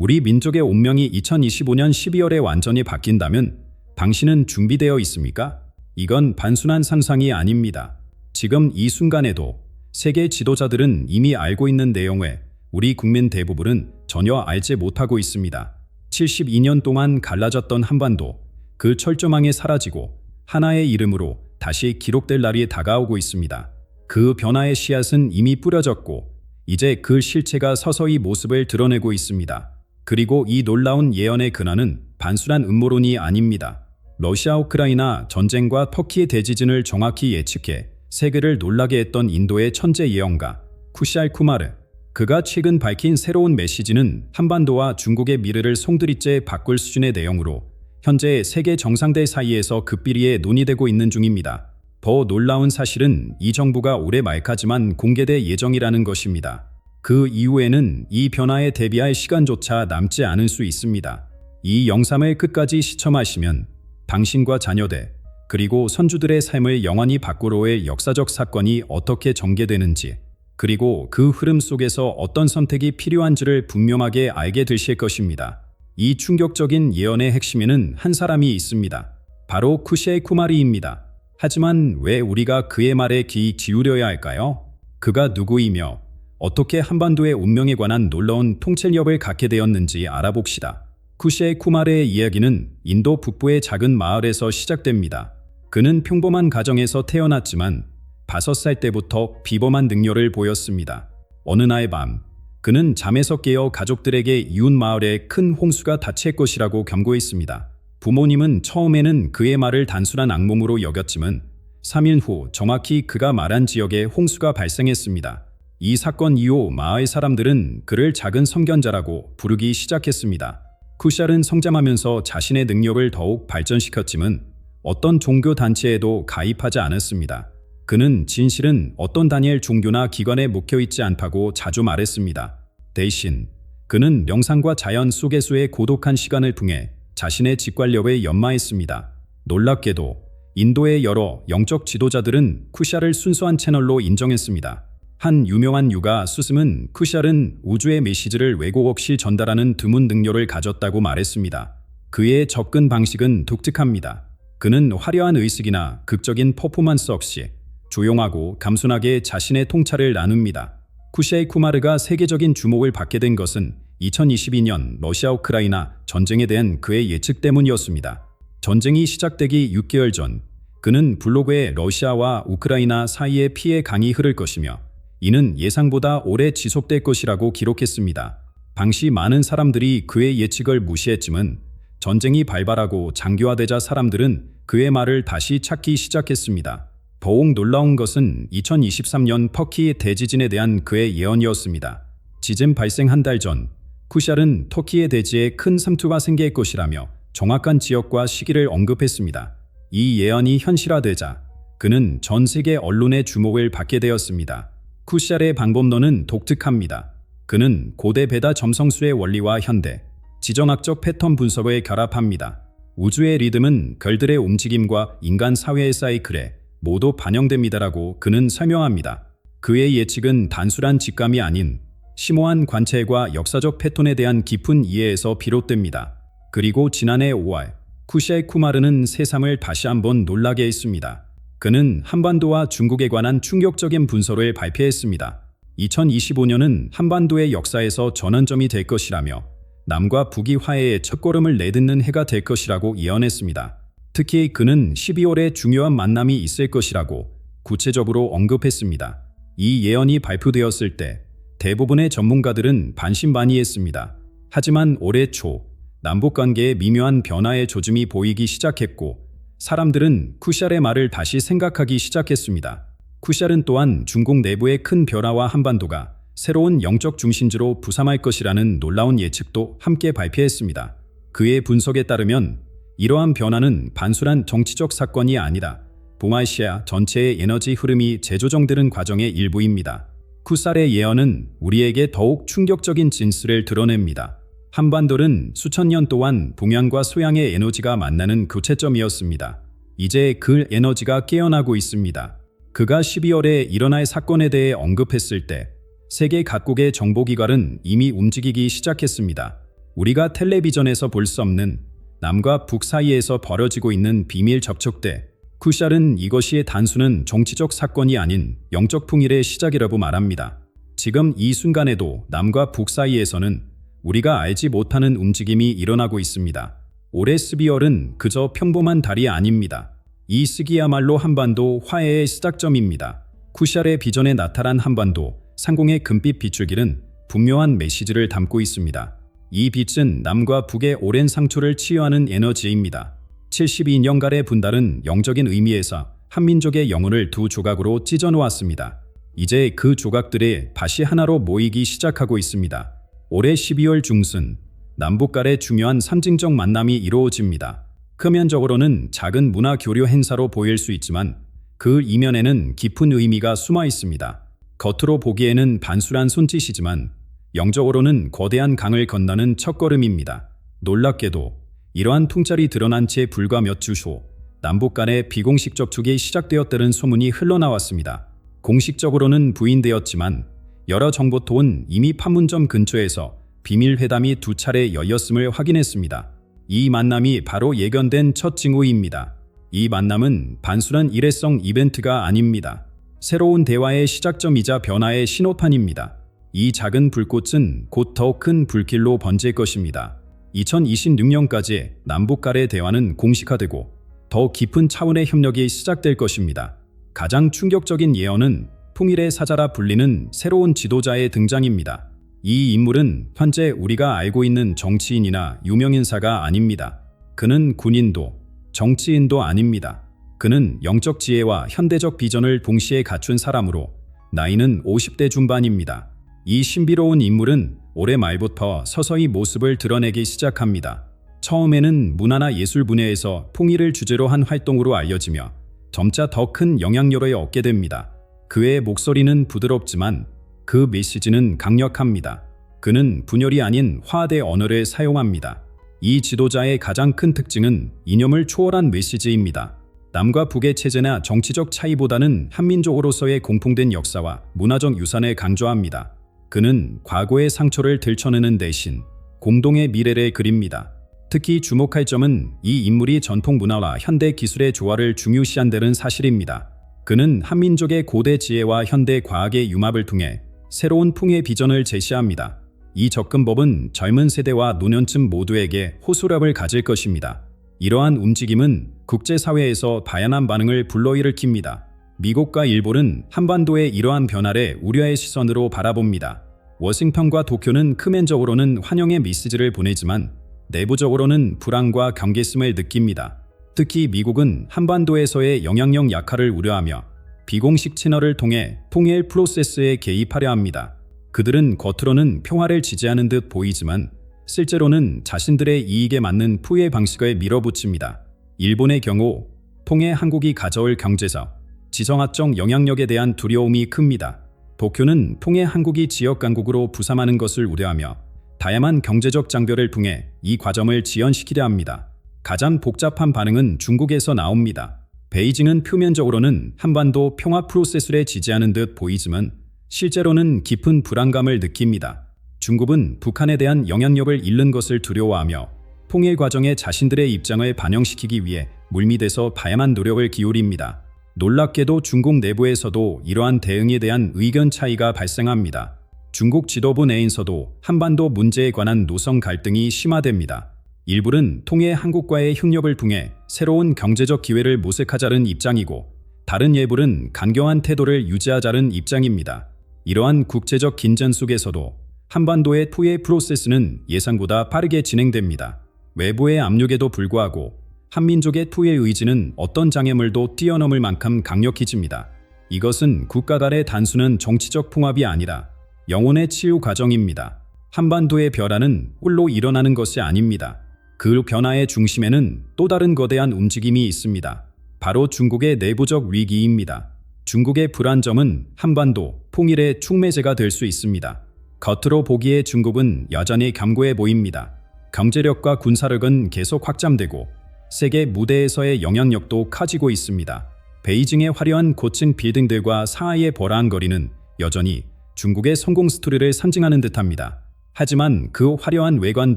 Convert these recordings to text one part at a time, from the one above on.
우리 민족의 운명이 2025년 12월에 완전히 바뀐다면 당신은 준비되어 있습니까? 이건 단순한 상상이 아닙니다. 지금 이 순간에도 세계 지도자들은 이미 알고 있는 내용에 우리 국민 대부분은 전혀 알지 못하고 있습니다. 72년 동안 갈라졌던 한반도, 그 철조망이 사라지고 하나의 이름으로 다시 기록될 날이 다가오고 있습니다. 그 변화의 씨앗은 이미 뿌려졌고 이제 그 실체가 서서히 모습을 드러내고 있습니다. 그리고 이 놀라운 예언의 근원은 단순한 음모론이 아닙니다. 러시아 우크라이나 전쟁과 터키의 대지진을 정확히 예측해 세계를 놀라게 했던 인도의 천재 예언가 쿠시알 쿠마르. 그가 최근 밝힌 새로운 메시지는 한반도와 중국의 미래를 송두리째 바꿀 수준의 내용으로 현재 세계 정상들 사이에서 급비리에 논의되고 있는 중입니다. 더 놀라운 사실은 이 정부가 올해 말까지만 공개될 예정이라는 것입니다. 그 이후에는 이 변화에 대비할 시간조차 남지 않을 수 있습니다. 이 영상을 끝까지 시청하시면 당신과 자녀들, 그리고 선주들의 삶을 영원히 바꾸로의 역사적 사건이 어떻게 전개되는지, 그리고 그 흐름 속에서 어떤 선택이 필요한지를 분명하게 알게 되실 것입니다. 이 충격적인 예언의 핵심에는 한 사람이 있습니다. 바로 쿠시에 쿠마리입니다. 하지만 왜 우리가 그의 말에 귀 기울여야 할까요? 그가 누구이며 어떻게 한반도의 운명에 관한 놀라운 통찰력을 갖게 되었는지 알아봅시다. 쿠시에 쿠마르의 이야기는 인도 북부의 작은 마을에서 시작됩니다. 그는 평범한 가정에서 태어났지만 다섯 살 때부터 비범한 능력을 보였습니다. 어느 날 밤, 그는 잠에서 깨어 가족들에게 이웃 마을에 큰 홍수가 닥칠 것이라고 경고했습니다. 부모님은 처음에는 그의 말을 단순한 악몽으로 여겼지만 3일 후 정확히 그가 말한 지역에 홍수가 발생했습니다. 이 사건 이후 마을 사람들은 그를 작은 성견자라고 부르기 시작했습니다. 쿠샬은 성장하면서 자신의 능력을 더욱 발전시켰지만 어떤 종교 단체에도 가입하지 않았습니다. 그는 진실은 어떤 다니엘 종교나 기관에 묵혀 있지 않다고 자주 말했습니다. 대신 그는 명상과 자연 속에서의 고독한 시간을 통해 자신의 직관력을 연마했습니다. 놀랍게도 인도의 여러 영적 지도자들은 쿠샬을 순수한 채널로 인정했습니다. 한 유명한 유가 수슴은 쿠샬은 우주의 메시지를 왜곡 없이 전달하는 드문 능력을 가졌다고 말했습니다. 그의 접근 방식은 독특합니다. 그는 화려한 의식이나 극적인 퍼포먼스 없이 조용하고 감순하게 자신의 통찰을 나눕니다. 쿠시아이 쿠마르가 세계적인 주목을 받게 된 것은 2022년 러시아 우크라이나 전쟁에 대한 그의 예측 때문이었습니다. 전쟁이 시작되기 6개월 전 그는 블로그에 러시아와 우크라이나 사이에 피해 강이 흐를 것이며 이는 예상보다 오래 지속될 것이라고 기록했습니다. 당시 많은 사람들이 그의 예측을 무시했지만 전쟁이 발발하고 장기화되자 사람들은 그의 말을 다시 찾기 시작했습니다. 더욱 놀라운 것은 2023년 터키 대지진에 대한 그의 예언이었습니다. 지진 발생 한 달 전, 쿠샬은 터키의 대지에 큰 삼투가 생길 것이라며 정확한 지역과 시기를 언급했습니다. 이 예언이 현실화되자 그는 전 세계 언론의 주목을 받게 되었습니다. 쿠샬의 방법론은 독특합니다. 그는 고대 베다 점성수의 원리와 현대, 지정학적 패턴 분석을 결합합니다. 우주의 리듬은 별들의 움직임과 인간 사회의 사이클에 모두 반영됩니다라고 그는 설명합니다. 그의 예측은 단순한 직감이 아닌 심오한 관찰과 역사적 패턴에 대한 깊은 이해에서 비롯됩니다. 그리고 지난해 5월 쿠시아이 쿠마르는 세상을 다시 한번 놀라게 했습니다. 그는 한반도와 중국에 관한 충격적인 분서를 발표했습니다. 2025년은 한반도의 역사에서 전환점이 될 것이라며 남과 북이 화해의 첫걸음을 내딛는 해가 될 것이라고 예언했습니다. 특히 그는 12월에 중요한 만남이 있을 것이라고 구체적으로 언급했습니다. 이 예언이 발표되었을 때 대부분의 전문가들은 반신반의했습니다. 하지만 올해 초 남북 관계의 미묘한 변화의 조짐이 보이기 시작했고 사람들은 쿠샬의 말을 다시 생각하기 시작했습니다. 쿠샬은 또한 중국 내부의 큰 변화와 한반도가 새로운 영적 중심지로 부상할 것이라는 놀라운 예측도 함께 발표했습니다. 그의 분석에 따르면 이러한 변화는 단순한 정치적 사건이 아니라 동아시아 전체의 에너지 흐름이 재조정되는 과정의 일부입니다. 쿠살의 예언은 우리에게 더욱 충격적인 진술을 드러냅니다. 한반도는 수천 년 동안 동양과 소양의 에너지가 만나는 교체점이었습니다. 이제 그 에너지가 깨어나고 있습니다. 그가 12월에 일어날 사건에 대해 언급했을 때 세계 각국의 정보기관은 이미 움직이기 시작했습니다. 우리가 텔레비전에서 볼 수 없는 남과 북 사이에서 벌어지고 있는 비밀 접촉대. 쿠샬은 이것이 단순한 정치적 사건이 아닌 영적 풍일의 시작이라고 말합니다. 지금 이 순간에도 남과 북 사이에서는 우리가 알지 못하는 움직임이 일어나고 있습니다. 올해 12월은 그저 평범한 달이 아닙니다. 이 시기야말로 한반도 화해의 시작점입니다. 쿠샬의 비전에 나타난 한반도 상공의 금빛 빗줄기는 분명한 메시지를 담고 있습니다. 이 빛은 남과 북의 오랜 상처를 치유하는 에너지입니다. 72년간의 분달은 영적인 의미에서 한민족의 영혼을 두 조각으로 찢어 놓았습니다. 이제 그 조각들이 다시 하나로 모이기 시작하고 있습니다. 올해 12월 중순 남북 간의 중요한 상징적 만남이 이루어집니다. 표면적으로는 작은 문화 교류 행사로 보일 수 있지만 그 이면에는 깊은 의미가 숨어 있습니다. 겉으로 보기에는 단순한 손짓이지만 영적으로는 거대한 강을 건너는 첫걸음입니다. 놀랍게도 이러한 통찰이 드러난 채 불과 몇 주 후 남북 간의 비공식 접촉이 시작되었다는 소문이 흘러나왔습니다. 공식적으로는 부인되었지만 여러 정보통은 이미 판문점 근처에서 비밀 회담이 두 차례 열렸음을 확인했습니다. 이 만남이 바로 예견된 첫 징후입니다. 이 만남은 단순한 일회성 이벤트가 아닙니다. 새로운 대화의 시작점이자 변화의 신호판입니다. 이 작은 불꽃은 곧 더 큰 불길로 번질 것입니다. 2026년까지 남북 간의 대화는 공식화되고 더 깊은 차원의 협력이 시작될 것입니다. 가장 충격적인 예언은 통일의 사자라 불리는 새로운 지도자의 등장입니다. 이 인물은 현재 우리가 알고 있는 정치인이나 유명인사가 아닙니다. 그는 군인도 정치인도 아닙니다. 그는 영적 지혜와 현대적 비전을 동시에 갖춘 사람으로 나이는 50대 중반입니다. 이 신비로운 인물은 올해 말부터 서서히 모습을 드러내기 시작합니다. 처음에는 문화나 예술 분야에서 통일을 주제로 한 활동으로 알려지며 점차 더 큰 영향력을 얻게 됩니다. 그의 목소리는 부드럽지만 그 메시지는 강력합니다. 그는 분열이 아닌 화대 언어를 사용합니다. 이 지도자의 가장 큰 특징은 이념을 초월한 메시지입니다. 남과 북의 체제나 정치적 차이보다는 한민족으로서의 공통된 역사와 문화적 유산을 강조합니다. 그는 과거의 상처를 들춰내는 대신 공동의 미래를 그립니다. 특히 주목할 점은 이 인물이 전통 문화와 현대 기술의 조화를 중요시한다는 사실입니다. 그는 한민족의 고대 지혜와 현대 과학의 융합을 통해 새로운 풍의 비전을 제시합니다. 이 접근법은 젊은 세대와 노년층 모두에게 호소력을 가질 것입니다. 이러한 움직임은 국제사회에서 다양한 반응을 불러일으킵니다. 미국과 일본은 한반도의 이러한 변화를 우려의 시선으로 바라봅니다. 워싱턴과 도쿄는 크면적으로는 환영의 메시지를 보내지만 내부적으로는 불안과 경계심을 느낍니다. 특히 미국은 한반도에서의 영향력 약화를 우려하며 비공식 채널을 통해 통일 프로세스에 개입하려 합니다. 그들은 겉으로는 평화를 지지하는 듯 보이지만 실제로는 자신들의 이익에 맞는 푸의 방식을 밀어붙입니다. 일본의 경우 통해 한국이 가져올 경제적, 지정학적 영향력에 대한 두려움이 큽니다. 도쿄는 통해 한국이 지역 강국으로 부상하는 것을 우려하며 다양한 경제적 장벽을 통해 이 과정을 지연시키려 합니다. 가장 복잡한 반응은 중국에서 나옵니다. 베이징은 표면적으로는 한반도 평화 프로세스를 지지하는 듯 보이지만 실제로는 깊은 불안감을 느낍니다. 중국은 북한에 대한 영향력을 잃는 것을 두려워하며 통일 과정에 자신들의 입장을 반영시키기 위해 물밑에서 다양한 노력을 기울입니다. 놀랍게도 중국 내부에서도 이러한 대응에 대한 의견 차이가 발생합니다. 중국 지도부 내에서도 한반도 문제에 관한 노선 갈등이 심화됩니다. 일부는 통해 한국과의 협력을 통해 새로운 경제적 기회를 모색하자는 입장이고 다른 예불은 간교한 태도를 유지하자는 입장입니다. 이러한 국제적 긴장 속에서도 한반도의 투의 프로세스는 예상보다 빠르게 진행됩니다. 외부의 압력에도 불구하고 한민족의 투의 의지는 어떤 장애물도 뛰어넘을 만큼 강력해집니다. 이것은 국가 간의 단순한 정치적 통합이 아니라 영혼의 치유 과정입니다. 한반도의 변화는 홀로 일어나는 것이 아닙니다. 그 변화의 중심에는 또 다른 거대한 움직임이 있습니다. 바로 중국의 내부적 위기입니다. 중국의 불안점은 한반도 통일의 축매제가 될 수 있습니다. 겉으로 보기에 중국은 여전히 견고해 보입니다. 경제력과 군사력은 계속 확장되고 세계 무대에서의 영향력도 커지고 있습니다. 베이징의 화려한 고층 빌딩들과 상하이의 버라한 거리는 여전히 중국의 성공 스토리를 상징하는 듯합니다. 하지만 그 화려한 외관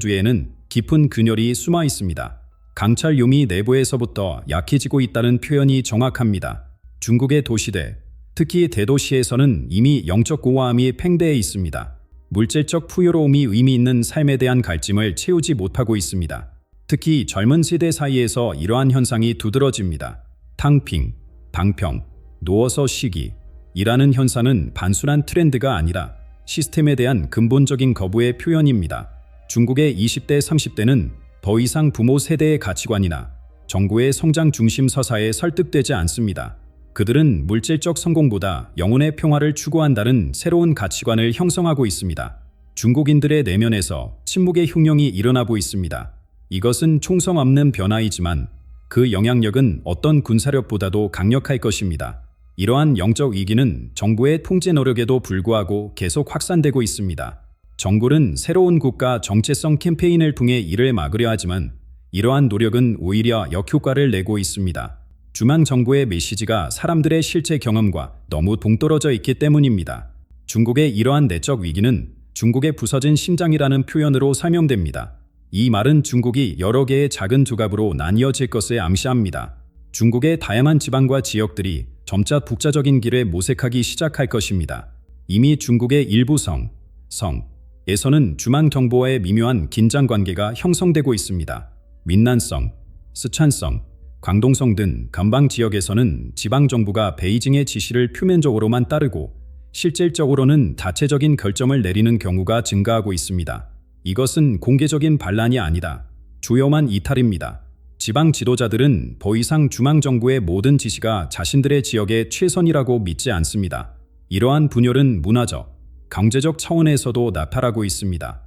뒤에는 깊은 균열이 숨어 있습니다. 강철 유미 내부에서부터 약해지고 있다는 표현이 정확합니다. 중국의 도시대, 특히 대도시에서는 이미 영적 고와함이 팽배해 있습니다. 물질적 풍요로움이 의미 있는 삶에 대한 갈증을 채우지 못하고 있습니다. 특히 젊은 세대 사이에서 이러한 현상이 두드러집니다. 탕핑, 방평, 누워서 쉬기, 이라는 현상은 단순한 트렌드가 아니라 시스템에 대한 근본적인 거부의 표현입니다. 중국의 20대, 30대는 더 이상 부모 세대의 가치관이나 정부의 성장 중심 서사에 설득되지 않습니다. 그들은 물질적 성공보다 영혼의 평화를 추구한다는 새로운 가치관을 형성하고 있습니다. 중국인들의 내면에서 침묵의 흉령이 일어나고 있습니다. 이것은 총성 없는 변화이지만 그 영향력은 어떤 군사력보다도 강력할 것입니다. 이러한 영적 위기는 정부의 통제 노력에도 불구하고 계속 확산되고 있습니다. 정부는 새로운 국가 정체성 캠페인을 통해 이를 막으려 하지만 이러한 노력은 오히려 역효과를 내고 있습니다. 중앙 정부의 메시지가 사람들의 실제 경험과 너무 동떨어져 있기 때문입니다. 중국의 이러한 내적 위기는 중국의 부서진 심장이라는 표현으로 설명됩니다. 이 말은 중국이 여러 개의 작은 조각으로 나뉘어질 것을 암시합니다. 중국의 다양한 지방과 지역들이 점차 북자적인 길에 모색하기 시작할 것입니다. 이미 중국의 일부 성, 성 에서는 중앙 정부와의 미묘한 긴장 관계가 형성되고 있습니다. 민난성, 스촨성, 광동성 등 간방 지역에서는 지방 정부가 베이징의 지시를 표면적으로만 따르고 실질적으로는 자체적인 결정을 내리는 경우가 증가하고 있습니다. 이것은 공개적인 반란이 아니다. 주요만 이탈입니다. 지방 지도자들은 더 이상 중앙정부의 모든 지시가 자신들의 지역의 최선이라고 믿지 않습니다. 이러한 분열은 문화적, 경제적 차원에서도 나타나고 있습니다.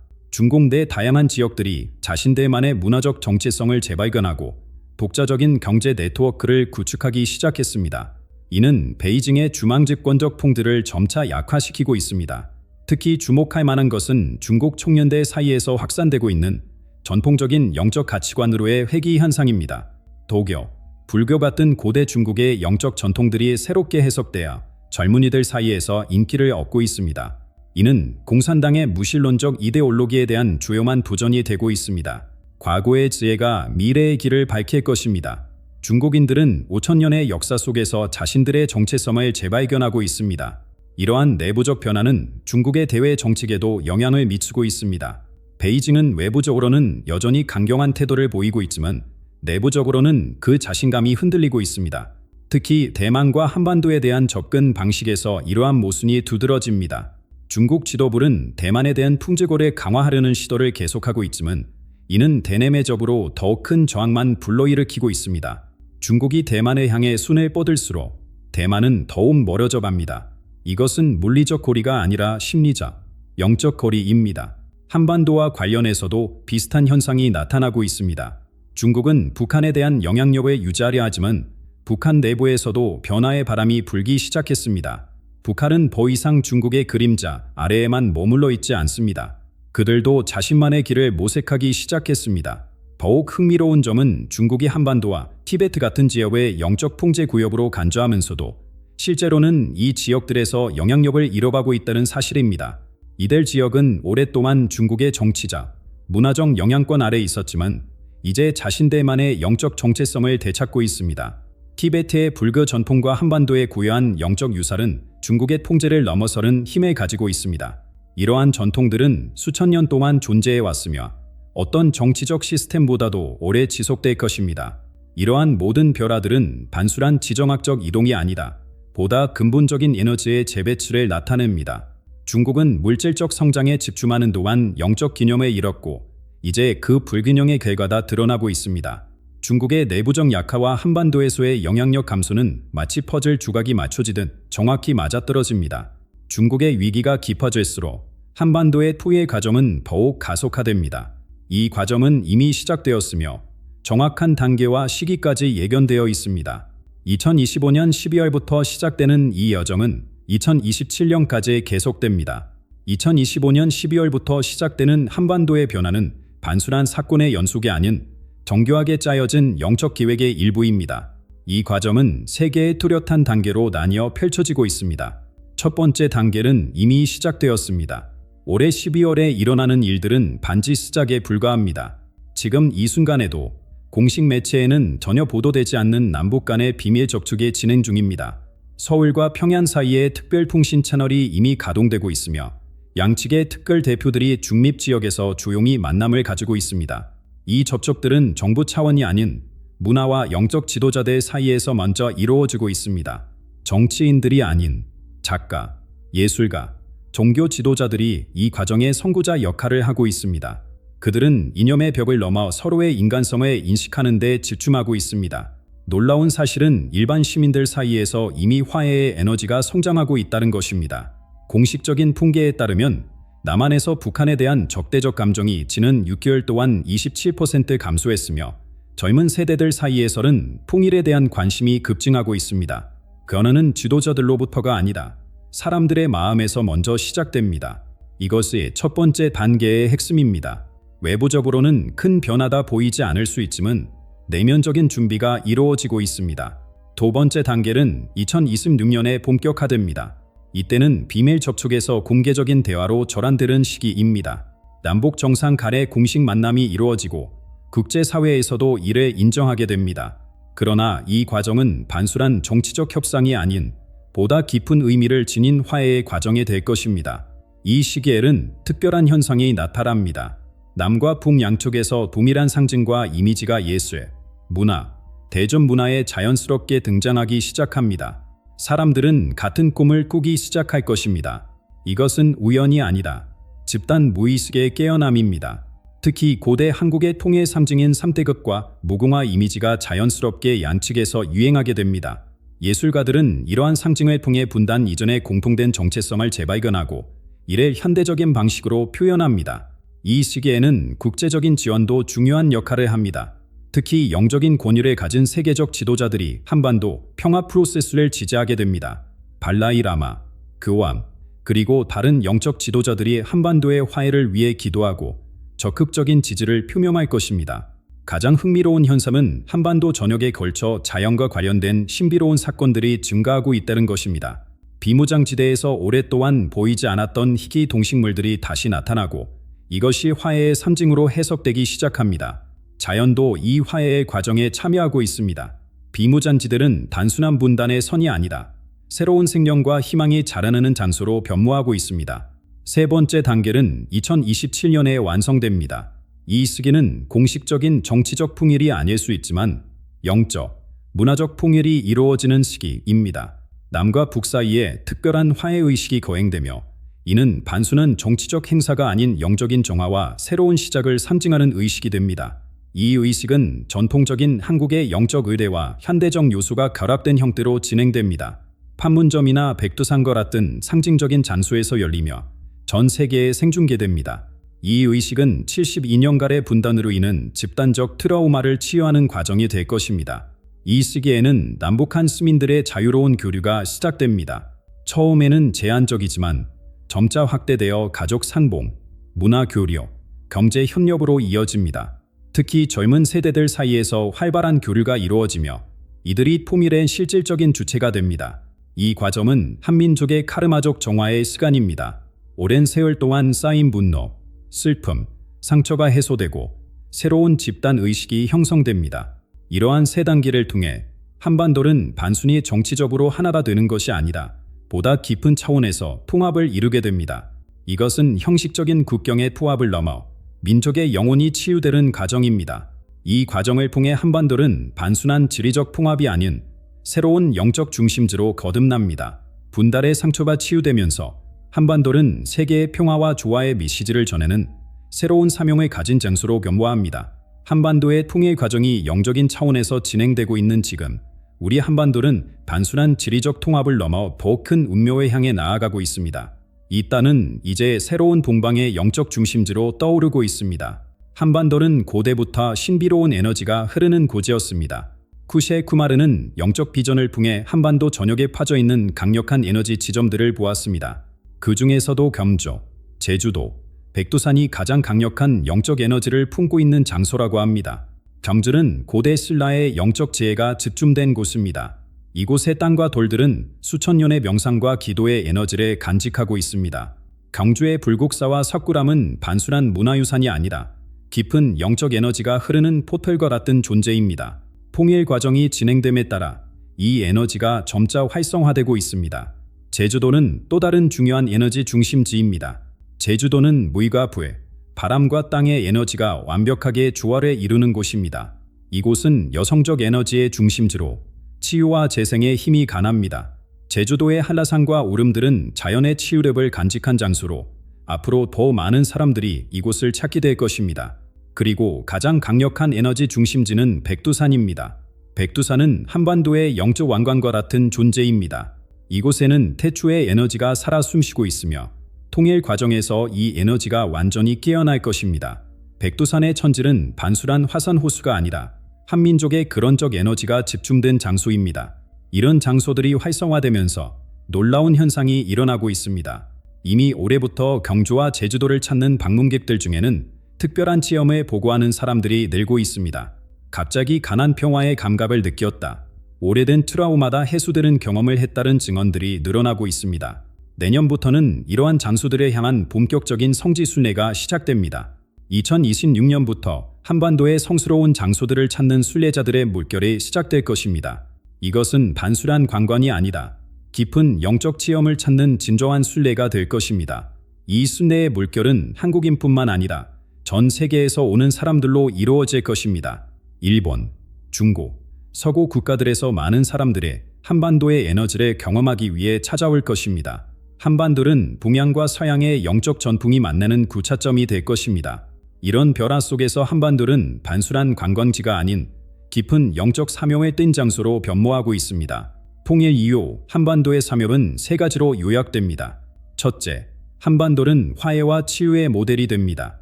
내 다양한 지역들이 자신들만의 문화적 정체성을 재발견하고 독자적인 경제 네트워크를 구축하기 시작했습니다. 이는 베이징의 중앙집권적 통들을 점차 약화시키고 있습니다. 특히 주목할 만한 것은 중국 청년들 사이에서 확산되고 있는 전통적인 영적 가치관으로의 회귀 현상입니다. 도교, 불교 같은 고대 중국의 영적 전통들이 새롭게 해석되어 젊은이들 사이에서 인기를 얻고 있습니다. 이는 공산당의 무신론적 이데올로기에 대한 주요한 도전이 되고 있습니다. 과거의 지혜가 미래의 길을 밝힐 것입니다. 중국인들은 5천년의 역사 속에서 자신들의 정체성을 재발견하고 있습니다. 이러한 내부적 변화는 중국의 대외 정책에도 영향을 미치고 있습니다. 베이징은 외부적으로는 여전히 강경한 태도를 보이고 있지만 내부적으로는 그 자신감이 흔들리고 있습니다. 특히 대만과 한반도에 대한 접근 방식에서 이러한 모순이 두드러집니다. 중국 지도부는 대만에 대한 풍제고를 강화하려는 시도를 계속하고 있지만 이는 대내매적으로 더 큰 저항만 불러일으키고 있습니다. 중국이 대만을 향해 순을 뻗을수록 대만은 더욱 멀어져 갑니다. 이것은 물리적 거리가 아니라 심리적, 영적 거리입니다. 한반도와 관련해서도 비슷한 현상이 나타나고 있습니다. 중국은 북한에 대한 영향력을 유지하려 하지만 북한 내부에서도 변화의 바람이 불기 시작했습니다. 북한은 더 이상 중국의 그림자 아래에만 머물러 있지 않습니다. 그들도 자신만의 길을 모색하기 시작했습니다. 더욱 흥미로운 점은 중국이 한반도와 티베트 같은 지역의 영적 통제 구역으로 간주하면서도 실제로는 이 지역들에서 영향력을 잃어가고 있다는 사실입니다. 이들 지역은 오랫동안 중국의 정치자, 문화적 영향권 아래 있었지만 이제 자신들만의 영적 정체성을 되찾고 있습니다. 티베트의 불교 전통과 한반도에 고유한 영적 유산은 중국의 통제를 넘어서는 힘을 가지고 있습니다. 이러한 전통들은 수천 년 동안 존재해 왔으며 어떤 정치적 시스템보다도 오래 지속될 것입니다. 이러한 모든 변화들은 단순한 지정학적 이동이 아니다. 보다 근본적인 에너지의 재배출을 나타냅니다. 중국은 물질적 성장에 집중하는 동안 영적 기념을 잃었고 이제 그 불균형의 결과가 드러나고 있습니다. 중국의 내부적 약화와 한반도에서의 영향력 감소는 마치 퍼즐 조각이 맞춰지듯 정확히 맞아떨어집니다. 중국의 위기가 깊어질수록 한반도의 포의 과정은 더욱 가속화됩니다. 이 과정은 이미 시작되었으며 정확한 단계와 시기까지 예견되어 있습니다. 2025년 12월부터 시작되는 이 여정은 2027년까지 계속됩니다. 2025년 12월부터 시작되는 한반도의 변화는 단순한 사건의 연속이 아닌 정교하게 짜여진 영적 기획의 일부입니다. 이 과정은 세 개의 뚜렷한 단계로 나뉘어 펼쳐지고 있습니다. 첫 번째 단계는 이미 시작되었습니다. 올해 12월에 일어나는 일들은 반지 스작에 불과합니다. 지금 이 순간에도 공식 매체에는 전혀 보도되지 않는 남북 간의 비밀 접촉이 진행 중입니다. 서울과 평양 사이에 특별 통신 채널이 이미 가동되고 있으며 양측의 특별 대표들이 중립 지역에서 조용히 만남을 가지고 있습니다. 이 접촉들은 정부 차원이 아닌 문화와 영적 지도자들 사이에서 먼저 이루어지고 있습니다. 정치인들이 아닌 작가, 예술가, 종교 지도자들이 이 과정의 선구자 역할을 하고 있습니다. 그들은 이념의 벽을 넘어 서로의 인간성을 인식하는 데 집중하고 있습니다. 놀라운 사실은 일반 시민들 사이에서 이미 화해의 에너지가 성장하고 있다는 것입니다. 공식적인 풍계에 따르면 남한에서 북한에 대한 적대적 감정이 지난 6개월 동안 27% 감소했으며 젊은 세대들 사이에서는 통일에 대한 관심이 급증하고 있습니다. 그 언어는 지도자들로부터가 아니다. 사람들의 마음에서 먼저 시작됩니다. 이것이 첫 번째 단계의 핵심입니다. 외부적으로는 큰 변화다 보이지 않을 수 있지만 내면적인 준비가 이루어지고 있습니다. 두 번째 단계는 2026년에 본격화됩니다. 이때는 비밀 접촉에서 공개적인 대화로 전환되는 시기입니다. 남북 정상 간의 공식 만남이 이루어지고 국제사회에서도 이를 인정하게 됩니다. 그러나 이 과정은 단순한 정치적 협상이 아닌 보다 깊은 의미를 지닌 화해의 과정이 될 것입니다. 이 시기에는 특별한 현상이 나타납니다. 남과 북 양쪽에서 동일한 상징과 이미지가 예술, 문화, 대전 문화에 자연스럽게 등장하기 시작합니다. 사람들은 같은 꿈을 꾸기 시작할 것입니다. 이것은 우연이 아니다. 집단 무의식의 깨어남입니다. 특히 고대 한국의 통일 상징인 삼대극과 무궁화 이미지가 자연스럽게 양측에서 유행하게 됩니다. 예술가들은 이러한 상징을 통해 분단 이전의 공통된 정체성을 재발견하고 이를 현대적인 방식으로 표현합니다. 이 시기에는 국제적인 지원도 중요한 역할을 합니다. 특히 영적인 권위를 가진 세계적 지도자들이 한반도 평화 프로세스를 지지하게 됩니다. 발라이 라마, 그오암, 그리고 다른 영적 지도자들이 한반도의 화해를 위해 기도하고 적극적인 지지를 표명할 것입니다. 가장 흥미로운 현상은 한반도 전역에 걸쳐 자연과 관련된 신비로운 사건들이 증가하고 있다는 것입니다. 비무장지대에서 오랫동안 보이지 않았던 희귀 동식물들이 다시 나타나고 이것이 화해의 상징으로 해석되기 시작합니다. 자연도 이 화해의 과정에 참여하고 있습니다. 비무장지대는 단순한 분단의 선이 아니다. 새로운 생명과 희망이 자라나는 장소로 변모하고 있습니다. 세 번째 단계는 2027년에 완성됩니다. 이 시기는 공식적인 정치적 풍일이 아닐 수 있지만 영적, 문화적 풍일이 이루어지는 시기입니다. 남과 북 사이에 특별한 화해의식이 거행되며 이는 단순한 정치적 행사가 아닌 영적인 정화와 새로운 시작을 상징하는 의식이 됩니다. 이 의식은 전통적인 한국의 영적 의례와 현대적 요소가 결합된 형태로 진행됩니다. 판문점이나 백두산과 같은 상징적인 장소에서 열리며 전 세계에 생중계됩니다. 이 의식은 72년간의 분단으로 인한 집단적 트라우마를 치유하는 과정이 될 것입니다. 이 시기에는 남북한 시민들의 자유로운 교류가 시작됩니다. 처음에는 제한적이지만 점차 확대되어 가족 상봉, 문화 교류, 경제 협력으로 이어집니다. 특히 젊은 세대들 사이에서 활발한 교류가 이루어지며 이들이 통일의 실질적인 주체가 됩니다. 이 과정은 한민족의 카르마적 정화의 시간입니다. 오랜 세월 동안 쌓인 분노, 슬픔, 상처가 해소되고 새로운 집단 의식이 형성됩니다. 이러한 세 단계를 통해 한반도는 단순히 정치적으로 하나가 되는 것이 아니라 보다 깊은 차원에서 통합을 이루게 됩니다. 이것은 형식적인 국경의 포합을 넘어 민족의 영혼이 치유되는 과정입니다. 이 과정을 통해 한반도는 단순한 지리적 통합이 아닌 새로운 영적 중심지로 거듭납니다. 분달의 상처가 치유되면서 한반도는 세계의 평화와 조화의 메시지를 전하는 새로운 사명을 가진 장소로 변모합니다. 한반도의 통일 과정이 영적인 차원에서 진행되고 있는 지금 우리 한반도는 단순한 지리적 통합을 넘어 더 큰 운명을 향해 나아가고 있습니다. 이 땅은 이제 새로운 동방의 영적 중심지로 떠오르고 있습니다. 한반도는 고대부터 신비로운 에너지가 흐르는 곳이었습니다. 쿠셰 쿠마르는 영적 비전을 통해 한반도 전역에 파져 있는 강력한 에너지 지점들을 보았습니다. 그 중에서도 겸조, 제주도, 백두산이 가장 강력한 영적 에너지를 품고 있는 장소라고 합니다. 겸주는 고대 신라의 영적 지혜가 집중된 곳입니다. 이곳의 땅과 돌들은 수천 년의 명상과 기도의 에너지를 간직하고 있습니다. 경주의 불국사와 석굴암은 단순한 문화유산이 아니라 깊은 영적 에너지가 흐르는 포털과 같은 존재입니다. 통일 과정이 진행됨에 따라 이 에너지가 점차 활성화되고 있습니다. 제주도는 또 다른 중요한 에너지 중심지입니다. 제주도는 무의가 부해, 바람과 땅의 에너지가 완벽하게 조화를 이루는 곳입니다. 이곳은 여성적 에너지의 중심지로 치유와 재생의 힘이 가납니다. 제주도의 한라산과 오름들은 자연의 치유력을 간직한 장소로 앞으로 더 많은 사람들이 이곳을 찾게 될 것입니다. 그리고 가장 강력한 에너지 중심지는 백두산입니다. 백두산은 한반도의 영적 왕관과 같은 존재입니다. 이곳에는 태초의 에너지가 살아 숨쉬고 있으며 통일 과정에서 이 에너지가 완전히 깨어날 것입니다. 백두산의 천질은 반수란 화산 호수가 아니라 한민족의 그런적 에너지가 집중된 장소입니다. 이런 장소들이 활성화되면서 놀라운 현상이 일어나고 있습니다. 이미 올해부터 경주와 제주도를 찾는 방문객들 중에는 특별한 체험을 보고하는 사람들이 늘고 있습니다. 갑자기 가난 평화의 감각을 느꼈다. 오래된 트라우마다 해소되는 경험을 했다는 증언들이 늘어나고 있습니다. 내년부터는 이러한 장소들에 향한 본격적인 성지 순례가 시작됩니다. 2026년부터 한반도의 성스러운 장소들을 찾는 순례자들의 물결이 시작될 것입니다. 이것은 단순한 관광이 아니다. 깊은 영적 체험을 찾는 진정한 순례가 될 것입니다. 이 순례의 물결은 한국인뿐만 아니라 전 세계에서 오는 사람들로 이루어질 것입니다. 일본, 중고, 서구 국가들에서 많은 사람들의 한반도의 에너지를 경험하기 위해 찾아올 것입니다. 한반도는 동양과 서양의 영적 전풍이 만나는 구차점이 될 것입니다. 이런 벼라 속에서 한반도는 단순한 관광지가 아닌 깊은 영적 사명의 뜬 장소로 변모하고 있습니다. 통일 이후 한반도의 사명은 세 가지로 요약됩니다. 첫째, 한반도는 화해와 치유의 모델이 됩니다.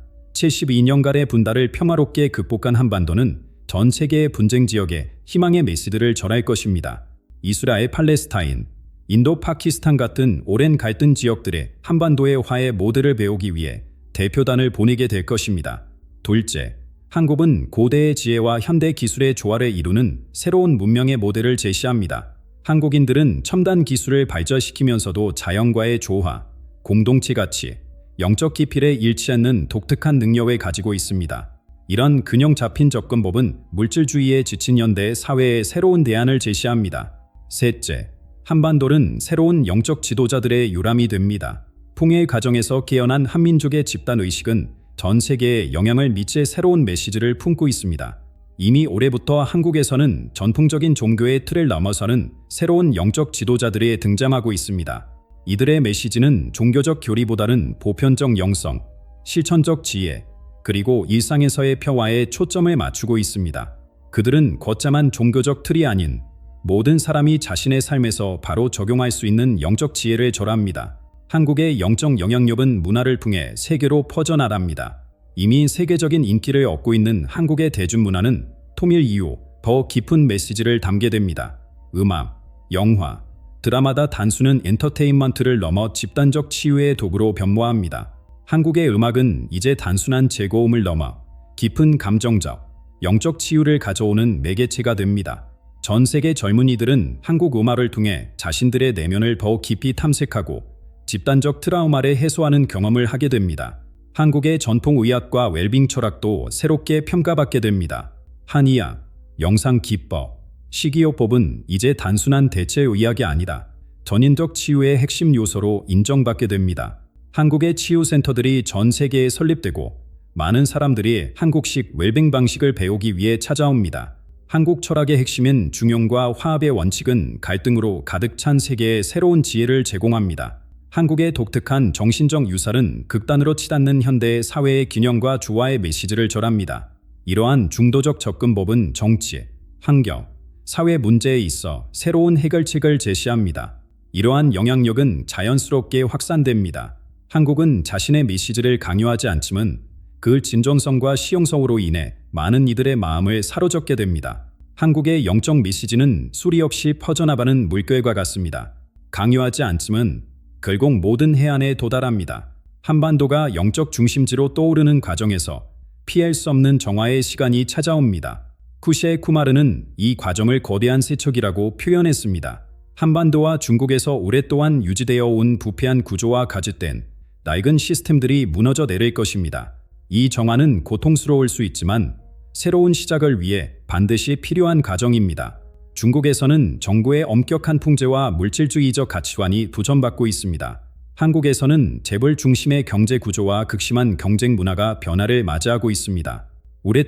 72년간의 분단을 평화롭게 극복한 한반도는 전 세계의 분쟁 지역에 희망의 메시지를 전할 것입니다. 이스라엘, 팔레스타인, 인도, 파키스탄 같은 오랜 갈등 지역들의 한반도의 화해 모델을 배우기 위해 대표단을 보내게 될 것입니다. 둘째, 한국은 고대의 지혜와 현대 기술의 조화를 이루는 새로운 문명의 모델을 제시합니다. 한국인들은 첨단 기술을 발전시키면서도 자연과의 조화, 공동체 가치, 영적 깊이를 잃지 않는 독특한 능력을 가지고 있습니다. 이런 균형 잡힌 접근법은 물질주의에 지친 현대 사회의 새로운 대안을 제시합니다. 셋째, 한반도는 새로운 영적 지도자들의 유람이 됩니다. 통일 과정에서 깨어난 한민족의 집단 의식은 전 세계에 영향을 미칠 새로운 메시지를 품고 있습니다. 이미 올해부터 한국에서는 전통적인 종교의 틀을 넘어서는 새로운 영적 지도자들이 등장하고 있습니다. 이들의 메시지는 종교적 교리보다는 보편적 영성, 실천적 지혜, 그리고 일상에서의 평화에 초점을 맞추고 있습니다. 그들은 거창한 종교적 틀이 아닌 모든 사람이 자신의 삶에서 바로 적용할 수 있는 영적 지혜를 절합니다. 한국의 영적 영향력은 문화를 통해 세계로 퍼져나갑니다. 이미 세계적인 인기를 얻고 있는 한국의 대중문화는 통일 이후 더 깊은 메시지를 담게 됩니다. 음악, 영화, 드라마다 단순한 엔터테인먼트를 넘어 집단적 치유의 도구로 변모합니다. 한국의 음악은 이제 단순한 재고음을 넘어 깊은 감정적, 영적 치유를 가져오는 매개체가 됩니다. 전 세계 젊은이들은 한국 음악을 통해 자신들의 내면을 더 깊이 탐색하고 집단적 트라우마를 해소하는 경험을 하게 됩니다. 한국의 전통 의학과 웰빙 철학도 새롭게 평가받게 됩니다. 한의학, 영상 기법, 식이요법은 이제 단순한 대체 의학이 아니라 전인적 치유의 핵심 요소로 인정받게 됩니다. 한국의 치유센터들이 전 세계에 설립되고 많은 사람들이 한국식 웰빙 방식을 배우기 위해 찾아옵니다. 한국 철학의 핵심인 중용과 화합의 원칙은 갈등으로 가득 찬 세계에 새로운 지혜를 제공합니다. 한국의 독특한 정신적 유산은 극단으로 치닫는 현대의 사회의 균형과 조화의 메시지를 절합니다. 이러한 중도적 접근법은 정치, 환경, 사회 문제에 있어 새로운 해결책을 제시합니다. 이러한 영향력은 자연스럽게 확산됩니다. 한국은 자신의 메시지를 강요하지 않지만 그 진정성과 시용성으로 인해 많은 이들의 마음을 사로잡게 됩니다. 한국의 영적 메시지는 수리 없이 퍼져나가는 물결과 같습니다. 강요하지 않지만 결국 모든 해안에 도달합니다. 한반도가 영적 중심지로 떠오르는 과정에서 피할 수 없는 정화의 시간이 찾아옵니다. 쿠시의 쿠마르는 이 과정을 거대한 세척이라고 표현했습니다. 한반도와 중국에서 오랫동안 유지되어 온 부패한 구조와 가짓된 낡은 시스템들이 무너져 내릴 것입니다. 이 정화는 고통스러울 수 있지만 새로운 시작을 위해 반드시 필요한 과정입니다. 중국에서는 정부의 엄격한 풍제와 물질주의적 가치관이 부전받고 있습니다. 한국에서는 재벌 중심의 경제 구조와 극심한 경쟁 문화가 변화를 맞이하고 있습니다.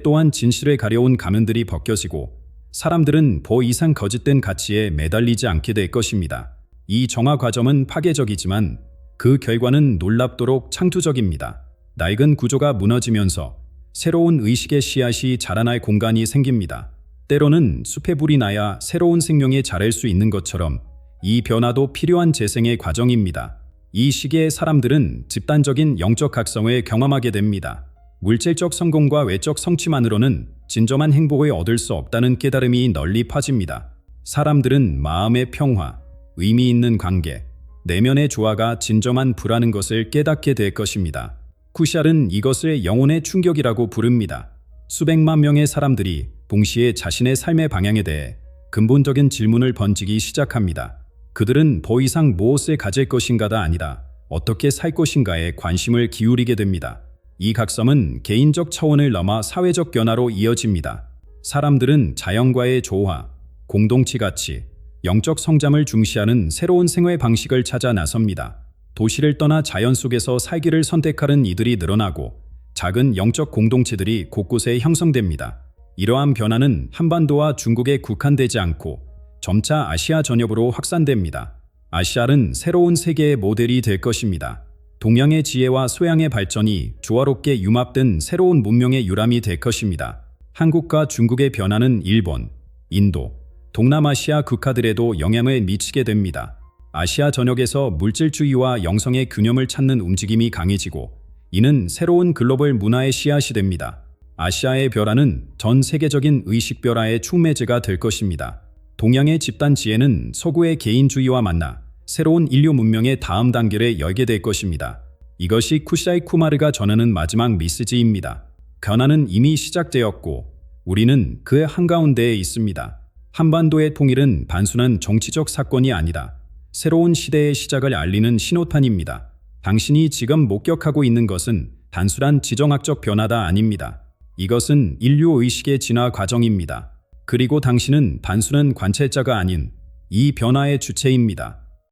또한 진실을 가려온 가면들이 벗겨지고 사람들은 보 이상 거짓된 가치에 매달리지 않게 될 것입니다. 이 정화 과정은 파괴적이지만 그 결과는 놀랍도록 창조적입니다. 낡은 구조가 무너지면서 새로운 의식의 씨앗이 자라날 공간이 생깁니다. 때로는 숲에 불이 나야 새로운 생명이 자랄 수 있는 것처럼 이 변화도 필요한 재생의 과정입니다. 이 시기에 사람들은 집단적인 영적 각성을 경험하게 됩니다. 물질적 성공과 외적 성취만으로는 진정한 행복을 얻을 수 없다는 깨달음이 널리 퍼집니다. 사람들은 마음의 평화, 의미 있는 관계, 내면의 조화가 진정한 부라는 것을 깨닫게 될 것입니다. 쿠샬은 이것을 영혼의 충격이라고 부릅니다. 수백만 명의 사람들이 동시에 자신의 삶의 방향에 대해 근본적인 질문을 번지기 시작합니다. 그들은 더 이상 무엇을 가질 것인가가 아니라 어떻게 살 것인가에 관심을 기울이게 됩니다. 이 각성은 개인적 차원을 넘어 사회적 변화로 이어집니다. 사람들은 자연과의 조화, 공동체 가치, 영적 성장을 중시하는 새로운 생활 방식을 찾아 나섭니다. 도시를 떠나 자연 속에서 살기를 선택하는 이들이 늘어나고 작은 영적 공동체들이 곳곳에 형성됩니다. 이러한 변화는 한반도와 중국에 국한되지 않고 점차 아시아 전역으로 확산됩니다. 아시아는 새로운 세계의 모델이 될 것입니다. 동양의 지혜와 소양의 발전이 조화롭게 융합된 새로운 문명의 유람이 될 것입니다. 한국과 중국의 변화는 일본, 인도, 동남아시아 국가들에도 영향을 미치게 됩니다. 아시아 전역에서 물질주의와 영성의 균형을 찾는 움직임이 강해지고 이는 새로운 글로벌 문화의 씨앗이 됩니다. 아시아의 변화는 전 세계적인 의식 변화의 축매제가 될 것입니다. 동양의 집단 지혜는 서구의 개인주의와 만나 새로운 인류 문명의 다음 단계를 열게 될 것입니다. 이것이 쿠샤이 쿠마르가 전하는 마지막 메시지입니다. 변화는 이미 시작되었고 우리는 그 한가운데에 있습니다. 한반도의 통일은 단순한 정치적 사건이 아니다. 새로운 시대의 시작을 알리는 신호탄입니다. 당신이 지금 목격하고 있는 것은 단순한 지정학적 변화다 아닙니다. 이것은 인류 의식의 진화 과정입니다. 그리고 당신은 단순한 관찰자가 아닌 이 변화의 주체입니다.